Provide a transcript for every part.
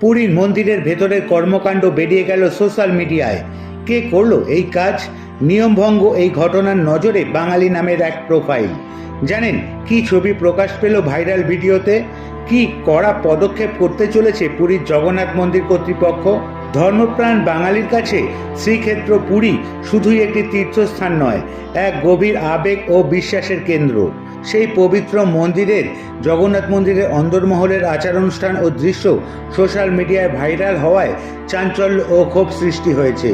পুরীর মন্দিরের ভেতরের কর্মকাণ্ড বেরিয়ে গেল সোশ্যাল মিডিয়ায়। কে করল এই কাজ? নিয়মভঙ্গ এই ঘটনার নজরে বাঙালি নামের এক প্রোফাইল জানেন কি ছবি প্রকাশ পেল ভাইরাল ভিডিওতে? কি কড়া পদক্ষেপ করতে চলেছে পুরীর জগন্নাথ মন্দির কর্তৃপক্ষ? ধর্মপ্রাণ বাঙালির কাছে শ্রীক্ষেত্র পুরী শুধুই একটি তীর্থস্থান নয়, এক গভীর আবেগ ও বিশ্বাসের কেন্দ্র। সেই পবিত্র মন্দিরের, জগন্নাথ মন্দিরের অন্দরমহলের আচার অনুষ্ঠান ও দৃশ্য সোশ্যাল মিডিয়ায় ভাইরাল হওয়ায় চাঞ্চল্য ও ক্ষোভ সৃষ্টি হয়েছে।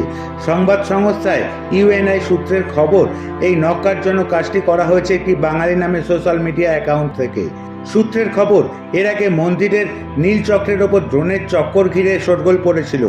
সংবাদ সংস্থায় ইউএনআই সূত্রের খবর, এই নক্কারজনক কাজটি করা হয়েছে একটি বাঙালি নামে সোশ্যাল মিডিয়া অ্যাকাউন্ট থেকে। সূত্রের খবর, এর আগে মন্দিরের নীল চক্রের ওপর ড্রোনের চক্কর ঘিরে শোরগোল পড়েছিল।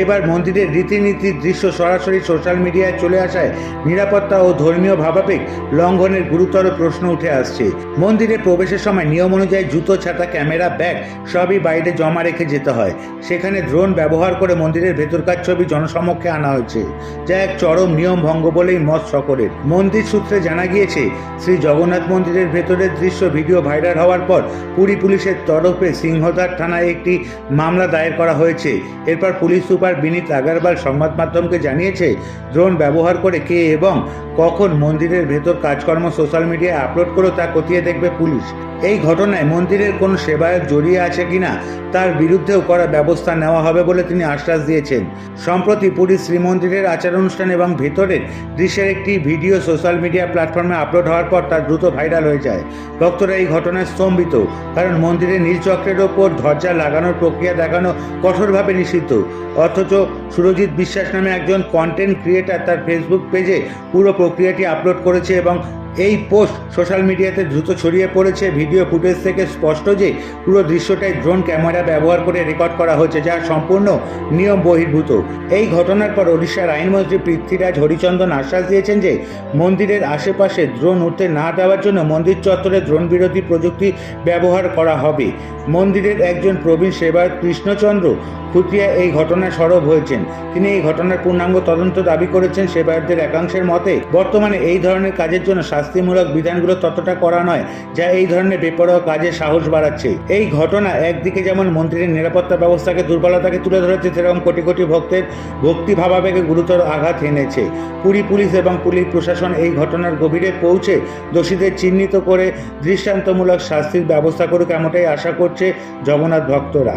এবার মন্দিরের রীতিনীতির দৃশ্য সরাসরি সোশ্যাল মিডিয়ায় চলে আসায় নিরাপত্তা ও ধর্মীয় ভাবাবেগ লঙ্ঘনের গুরুতর প্রশ্ন উঠে আসছে। মন্দিরে প্রবেশের সময় নিয়ম অনুযায়ী জুতো, ছাতা, ক্যামেরা, ব্যাগ সবই বাইরে জমা রেখে যেতে হয়। সেখানে ড্রোন ব্যবহার করে মন্দিরের ভেতরকার ছবি জনসমক্ষে আনা হয়েছে, যা এক চরম নিয়ম ভঙ্গ বলেই মত সকলের। মন্দির সূত্রে জানা গিয়েছে, শ্রী জগন্নাথ মন্দিরের ভেতরের দৃশ্য ভিডিও ভাইরাল হওয়ার পর পুরী পুলিশের তরফে সিংহদার থানায় একটি মামলা দায়ের করা হয়েছে। এরপর পুলিশ সুপার বিনীত আগারওয়াল সংবাদ মাধ্যমকে জানিয়েছে, ড্রোন ব্যবহার করে কে এবং কখন মন্দিরের ভেতর কাজকর্ম সোশ্যাল মিডিয়ায় আপলোড করো তা খতিয়ে দেখবে পুলিশ? এই ঘটনায় মন্দিরের কোনো সেবায়ক জড়িয়ে আছে কিনা, তার বিরুদ্ধেও করা ব্যবস্থা নেওয়া হবে বলে তিনি আশ্বাস দিয়েছেন। সম্প্রতি পুরী শ্রীমন্দিরের আচার অনুষ্ঠান এবং ভেতরের দৃশ্যের একটি ভিডিও সোশ্যাল মিডিয়া প্ল্যাটফর্মে আপলোড হওয়ার পর তা দ্রুত ভাইরাল হয়ে যায়। ভক্তরা এই ঘটনায় স্তম্ভিত, কারণ মন্দিরের নীলচক্রের ওপর ধ্বজা লাগানোর প্রক্রিয়া দেখানো কঠোরভাবে নিষিদ্ধ। অথচ সুরজিৎ বিশ্বাস নামে একজন কন্টেন্ট ক্রিয়েটার তার ফেসবুক পেজে পুরো প্রক্রিয়াটি আপলোড করেছে এবং এই পোস্ট সোশ্যাল মিডিয়াতে দ্রুত ছড়িয়ে পড়েছে। ভিডিও ফুটেজ থেকে স্পষ্ট যে পুরো দৃশ্যটাই ড্রোন ক্যামেরা ব্যবহার করে রেকর্ড করা হয়েছে, যা সম্পূর্ণ নিয়ম বহির্ভূত। এই ঘটনার পর ওড়িশার আইনমন্ত্রী পৃথ্বীরাজ হরিচন্দন আশ্বাস দিয়েছেন যে, মন্দিরের আশেপাশে ড্রোন উঠতে না দেওয়ার জন্য মন্দির চত্বরে ড্রোন বিরোধী প্রযুক্তি ব্যবহার করা হবে। মন্দিরের একজন প্রবীণ সেবায়ক কৃষ্ণচন্দ্র খুতিয়া এই ঘটনায় সরব হয়েছেন। তিনি এই ঘটনার পূর্ণাঙ্গ তদন্ত দাবি করেছেন সেবায়কদের একাংশের মতে, বর্তমানে এই ধরনের কাজের জন্য শাস্তিমূলক বিধানগুলো ততটা করা নয়, যা এই ধরনের বেপরোয়া কাজে সাহস বাড়াচ্ছে। এই ঘটনা একদিকে যেমন মন্ত্রীর নিরাপত্তা ব্যবস্থাকে দুর্বলতাকে তুলে ধরেছে, সেরকম কোটি কোটি ভক্তের ভক্তি ভাবাবেগে গুরুতর আঘাত এনেছে। পুরী পুলিশ এবং পুলিশ প্রশাসন এই ঘটনার গভীরে পৌঁছে দোষীদের চিহ্নিত করে দৃষ্টান্তমূলক শাস্তির ব্যবস্থা করুক এমনটাই আশা করছে জগন্নাথ ভক্তরা।